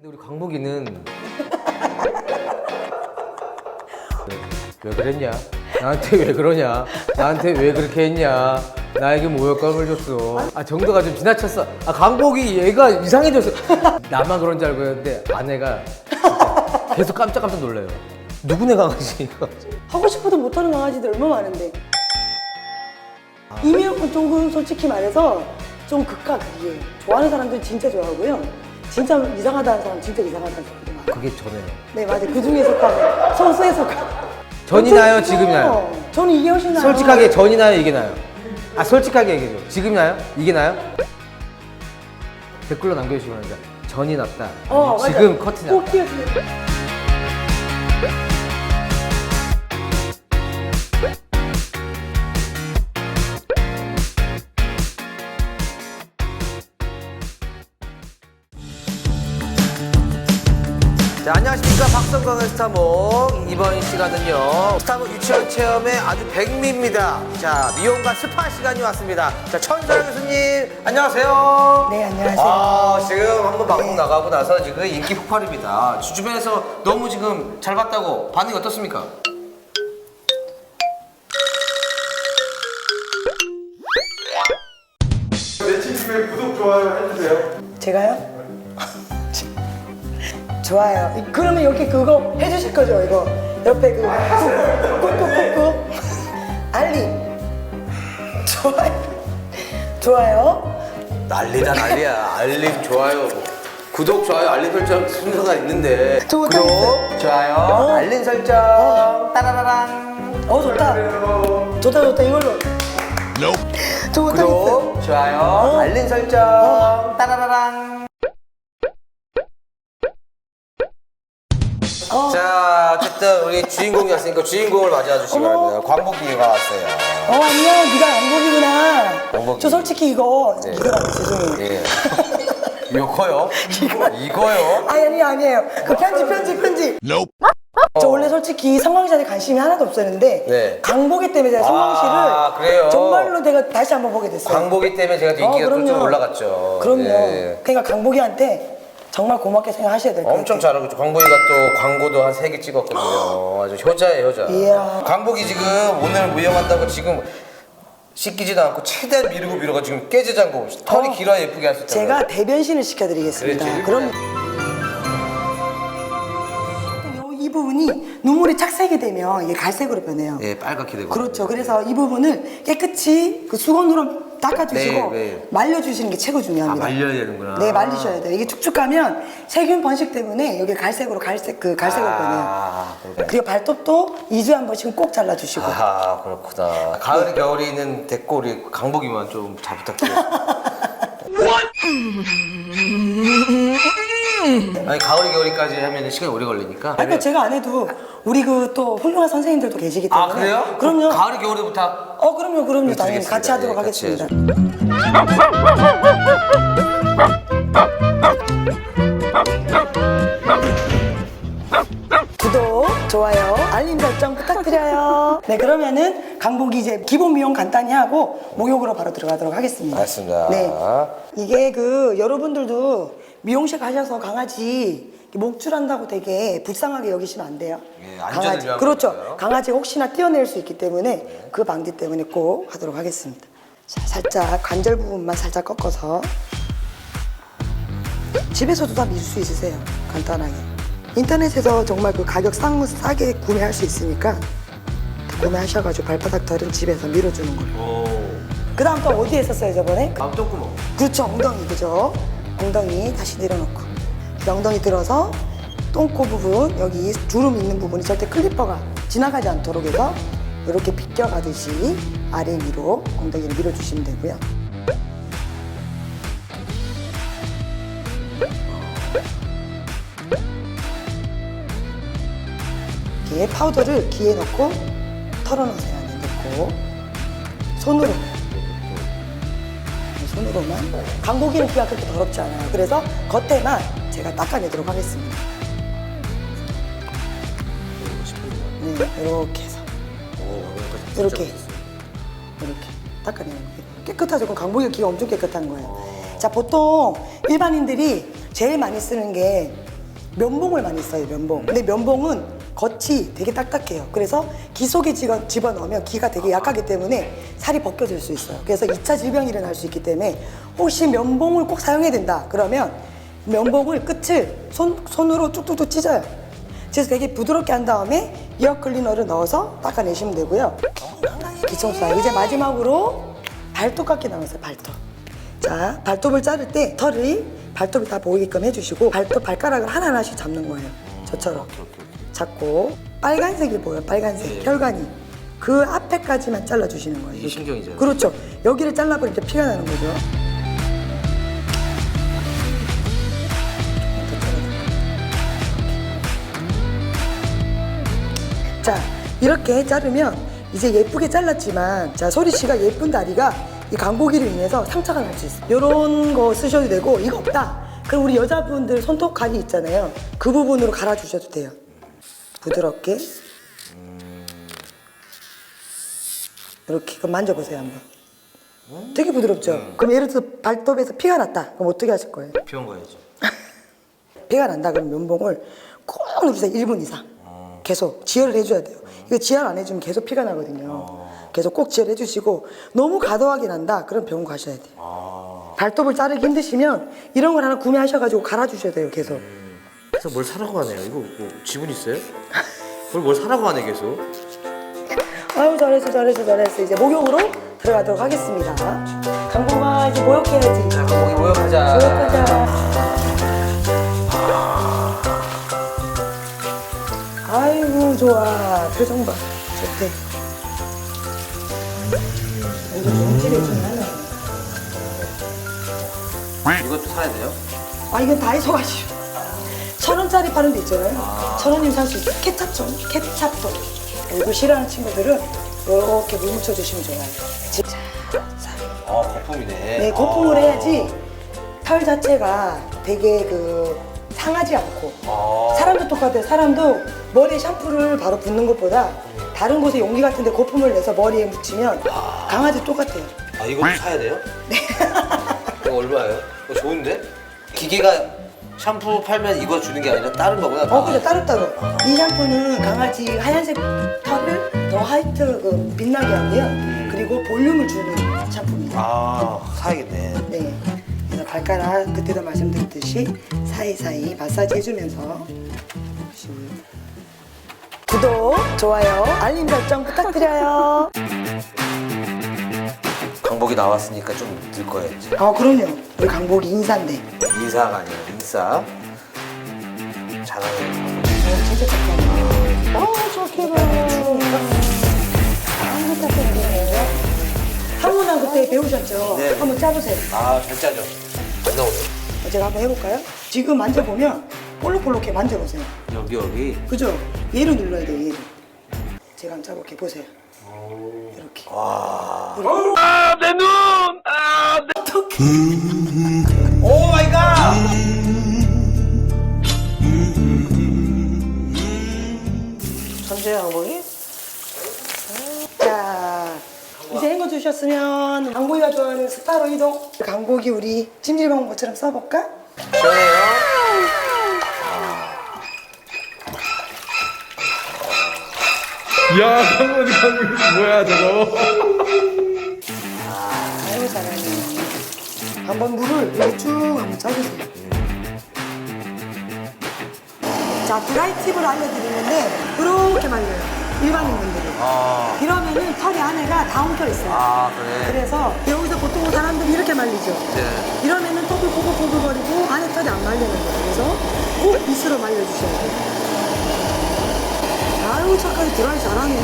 근데 우리 광복이는 왜, 왜 그랬냐? 나한테 왜 그러냐? 나한테 왜 그렇게 했냐? 나에게 모욕감을 줬어. 아 정도가 좀 지나쳤어. 아 광복이 얘가 이상해졌어. 나만 그런 줄 알고 했는데 아내가 계속 깜짝깜짝 놀라요. 누구네 강아지 이거? 하고 싶어도 못하는 강아지들 얼마나 많은데. 이미혁은 조금 솔직히 말해서 좀 극과 극이에요. 좋아하는 사람들 진짜 좋아하고요. 진짜 이상하다는 사람 진짜 이상하다는 사람들 많아요. 그게 전에요. 네 맞아요. 그 중에 속하고 소수에 속하고. 전이 나요? 지금이 나요? 저는 이게 훨씬 나요. 솔직하게 전이 나요? 이게 나요? 아 솔직하게 얘기해줘. 지금이 나요? 이게 나요? 댓글로 남겨주시기 바랍니다. 전이 낫다. 어, 맞아. 지금 커튼이 꼭 낫다. 키워주세요. 박성광의 스타몽. 이번 시간은요. 스타몽 유치원 체험의 아주 백미입니다. 자, 미용과 스파 시간이 왔습니다. 자, 천설 교수님, 안녕하세요. 네, 안녕하세요. 아, 지금 한번 방송 네. 나가고 나서 지금 인기 폭발입니다. 주- 주변에서 너무 지금 잘 봤다고 반응이 어떻습니까? 내 친구의 구독 좋아요 해주세요. 제가요? 좋아요. 이- 그러면 여기 그거 해주실 거죠? 이거 옆에 그 꾹꾹꾹꾹 알림 좋아요 좋아요 난리다 난리야. 알림, 좋아요. 구독, 좋아요, 알림 설정 순서가 있는데. 구독, 딱 좋아요, 어. 알림 설정. 따라라랑. 어 좋다 좋다 좋다 이걸로 있어요 구독, 좋아요, 어. 알림 설정. 따라라랑. 자, 어쨌든 우리 주인공이 왔으니까 주인공을 맞이해 주시기. 바랍니다. 광복이가 왔어요. 어 안녕 네가 양복이구나 양복이. 저 솔직히 이거 네. 이거 안 죄송해요 예. 이거요? 이거요? 아니 아니 아니에요 그 편집 편집 편집 저 원래 솔직히 성광시한테 관심이 하나도 없었는데 네. 강보기 때문에 제가 성광시를 아, 그래요? 정말로 내가 다시 한번 보게 됐어요 광복이 때문에 제가 또 인기가 어, 또좀 그럼요. 올라갔죠. 그럼요 예. 그러니까 강보기한테 정말 고맙게 생각하셔야 될 것 같아요 엄청 잘하고 있죠. 광복이가 또 광고도 한 세 개 찍었거든요. 아주 효자예요, 효자. 이야. 광복이 지금 오늘 무용한다고 지금 씻기지도 않고 최대한 미루고 미루고 지금 깨지장고 털이 어. 길어야 예쁘게 할 수 있잖아요. 제가 대변신을 시켜드리겠습니다 그렇지. 그럼 요- 이 부분이 눈물이 착색이 되면 이게 갈색으로 변해요 예, 빨갛게 되고. 그렇죠. 그래서 이 부분을 깨끗이 그 수건으로 닦아주시고 네, 네. 말려주시는 게 최고 아, 중요합니다. 말려야 되는구나. 네, 말리셔야 돼요. 이게 축축하면 세균 번식 때문에 여기 갈색으로 갈색 그 갈색으로 변해요. 아. 그리고 발톱도 2주에 한 번씩은 꼭 잘라주시고. 아, 그렇구나. 가을이 겨울이는 됐고 우리 강복이만 좀 잘 부탁드려요. 아니 가을이 겨울이까지 하면 시간이 오래 걸리니까. 아니, 그러니까 제가 안 해도 우리 그 또 훌륭한 선생님들도 계시기 때문에. 아 그래요? 그럼요. 가을이 겨울이 부탁. 어, 그럼요, 그럼요. 당연히 드리겠습니다. 같이 하도록 네, 같이 하겠습니다. 구독, 좋아요, 알림 설정 부탁드려요. 네, 그러면은 강복이 이제 기본 미용 간단히 하고 목욕으로 바로 들어가도록 하겠습니다. 알겠습니다. 네. 이게 그 여러분들도 미용실 가셔서 강아지 목줄한다고 되게 불쌍하게 여기시면 안 돼요. 예, 안전을 위한 그렇죠. 거니까요. 강아지가 혹시나 뛰어낼 수 있기 때문에 그 방지 때문에 꼭 하도록 하겠습니다. 자, 살짝 관절 부분만 살짝 꺾어서 집에서도 다 밀 수 있으세요. 간단하게. 인터넷에서 정말 그 가격 상, 싸게 구매할 수 있으니까 구매하셔가지고 발바닥 털은 집에서 밀어주는 걸로. 오. 그 다음 또 어디에 했었어요, 저번에? 아 똥구멍. 그렇죠, 엉덩이, 그죠? 엉덩이 다시 내려놓고. 이 엉덩이 들어서 똥꼬 부분, 여기 주름 있는 부분이 절대 클리퍼가 지나가지 않도록 해서 이렇게 비껴가듯이 아래 위로 엉덩이를 밀어주시면 되고요. 이렇게 파우더를 귀에 넣고 털어놓으세요. 넣고 손으로 손으로만 강고기는 귀가 그렇게 더럽지 않아요. 그래서 겉에만 제가 닦아내도록 하겠습니다. 네, 이렇게 해서 이렇게 이렇게 닦아내는 거예요. 깨끗하죠. 그럼 강보기 귀가 엄청 깨끗한 거예요. 자, 보통 일반인들이 제일 많이 쓰는 게 면봉을 많이 써요, 면봉. 근데 면봉은 겉이 되게 딱딱해요. 그래서 귀 속에 집어, 집어 넣으면 귀가 되게 약하기 때문에 살이 벗겨질 수 있어요. 그래서 2차 질병이 일어날 수 있기 때문에 혹시 면봉을 꼭 사용해야 된다. 그러면 면봉을 끝을 손, 손으로 뚝뚝뚝 찢어요. 그래서 되게 부드럽게 한 다음에 이어 클리너를 넣어서 닦아내시면 되고요. 기청사 이제 마지막으로 발톱 깎기 남았어요, 발톱. 자, 발톱을 자를 때 털이 발톱이 다 보이게끔 해주시고 발톱 발가락을 하나하나씩 잡는 거예요. 저처럼. 잡고 빨간색이 보여요, 빨간색. 혈관이. 그 앞에까지만 잘라주시는 거예요. 이게 신경이죠. 그렇죠. 여기를 잘라버리니까 피가 나는 거죠. 자, 이렇게 자르면 이제 예쁘게 잘랐지만 자, 소리 씨가 예쁜 다리가 이 광고기로 인해서 상처가 날 수 있어요. 이런 거 쓰셔도 되고 이거 없다. 그럼 우리 여자분들 손톱 가위 있잖아요. 그 부분으로 갈아주셔도 돼요. 부드럽게. 이렇게 그럼 만져보세요 한번. 되게 부드럽죠. 그럼 예를 들어서 발톱에서 피가 났다. 그럼 어떻게 하실 거예요? 피운 거야죠. 피가 난다 그러면 면봉을 꼭 누르세요 1분 이상. 계속 지혈을 해줘야 돼요. 이거 지혈 안 해주면 계속 피가 나거든요. 계속 꼭 지혈 해주시고 너무 과도하게 난다 그럼 병원 가셔야 돼요. 발톱을 자르기 힘드시면 이런 걸 하나 구매하셔가지고 갈아주셔야 돼요 계속 그래서 뭘 사라고 하네요. 이거 뭐 지분 있어요? 뭘 뭘 사라고 하네 계속. 아유 잘했어 잘했어 잘했어 이제 목욕으로 들어가도록 하겠습니다 강보가 이제 목욕해야지 자, 거기 모욕하자. 목욕하자 아이고 좋아 표정 봐 좋대 이거 몸집이 좀 하나 이것도 사야 돼요? 아 이건 다이소 가시오 천 원짜리 파는 데 있잖아요 천 원이면 살 수 있어요 케찹종 케찹도 이거 싫어하는 친구들은 이렇게 물 묻혀주시면 좋아요 자, 자. 아 거품이네. 네, 거품을 해야지 털 자체가 되게 그 상하지 않고 아. 사람도 똑같아요. 사람도 머리에 샴푸를 바로 붓는 것보다 다른 곳에 용기 같은 데 거품을 내서 머리에 묻히면 강아지 똑같아요. 아 이것도 사야 돼요? 네. 이거 얼마예요? 이거 좋은데? 기계가 샴푸 팔면 이거 주는 게 아니라 다른 거구나. 어, 그죠. 따로따로. 이 샴푸는 강아지 하얀색 털을 더 화이트 그 빛나게 하고요. 그리고 볼륨을 주는 샴푸입니다. 아 사야겠네. 네. 그래서 발가락 그때도 말씀드렸듯이 사이사이 마사지 해주면서 구독, 좋아요, 알림 설정 부탁드려요. 강복이 나왔으니까 좀 늘 거예요 이제. 아 그럼요. 우리 강복이 인사인데. 인사가 아니라 인싸. 잘하네. 진짜 착하네. 어, 좋게 봐. 아, 착해. 한문화 그때 배우셨죠? 네. 한번 짜보세요. 아 잘 짜죠. 안 나오네. 제가 한번 해볼까요? 지금 만져보면 볼록볼록해 만져보세요. 여기 여기. 그죠? 얘를 눌러야 돼요, 얘를. 제가 한번 짜볼게 보세요. 이렇게. 와. 어떻게? 오 마이 갓. 천재야, 어머니? 자, 이제 헹궈 주셨으면 강고기가 좋아하는 스파로 이동. 강고기 우리 찜질방법처럼 써볼까? 시원해요. 야 강원이 강원이 뭐야 저거? 한번 물을 이렇게 쭉 한번 짜주세요. 자, 드라이 팁을 알려드리는데 그렇게 말려요. 일반인분들이. 아. 이러면은 털이 안에가 다 엉켜 있어요. 아 그래. 그래서 여기서 보통 사람들이 이렇게 말리죠. 네. 이러면은 턱을 보글보글거리고 안에 털이 안 말리는 거예요. 그래서 꼭 빗으로 말려주셔야 돼요. 아유 착하게 드라이 잘하네.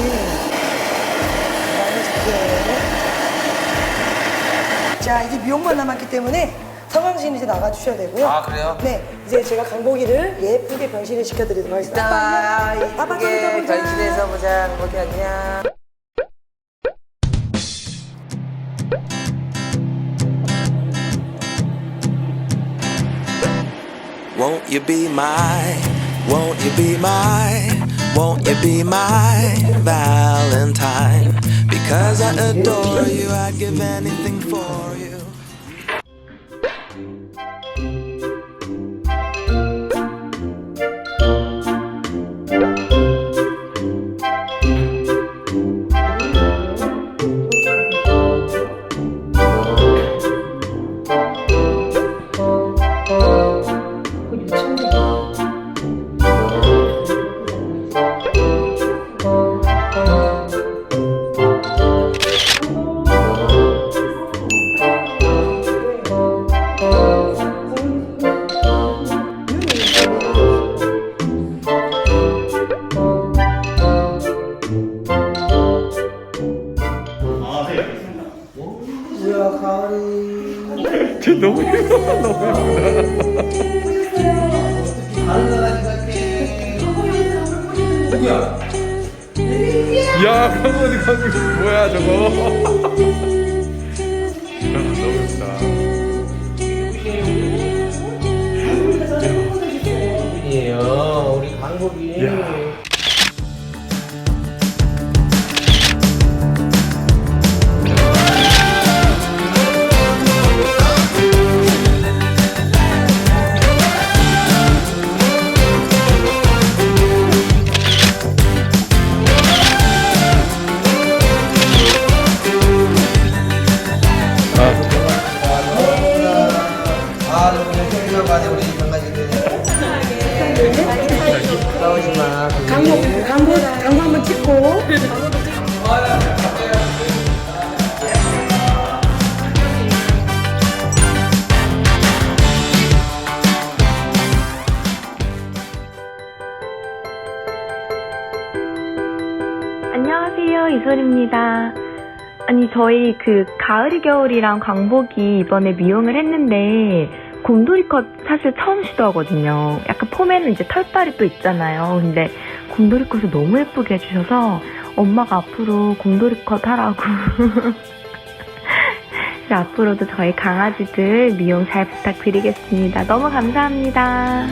말려줄게. 자 이제 미용만 남았기 때문에 성황신 이제 나가주셔야 되고요. 아, 그래요? 네 이제 제가 강복이를 예쁘게 변신을 시켜드리도록 하겠습니다. 아빠 이게 보자. 변신해서 보자. 거기 아니야. Won't you be my, won't you be my, won't you be my Valentine? Because I adore you, I'd give anything for 뭐야 가을이 너무 좋다. 우 이솔입니다. 아니, 저희 그 가을이 겨울이랑 광복이 이번에 미용을 했는데 곰돌이 컷 사실 처음 시도하거든요. 약간 폼에는 이제 털빨이 또 있잖아요. 근데 곰돌이 컷을 너무 예쁘게 해주셔서 엄마가 앞으로 곰돌이 컷 하라고. 앞으로도 저희 강아지들 미용 잘 부탁드리겠습니다. 너무 감사합니다.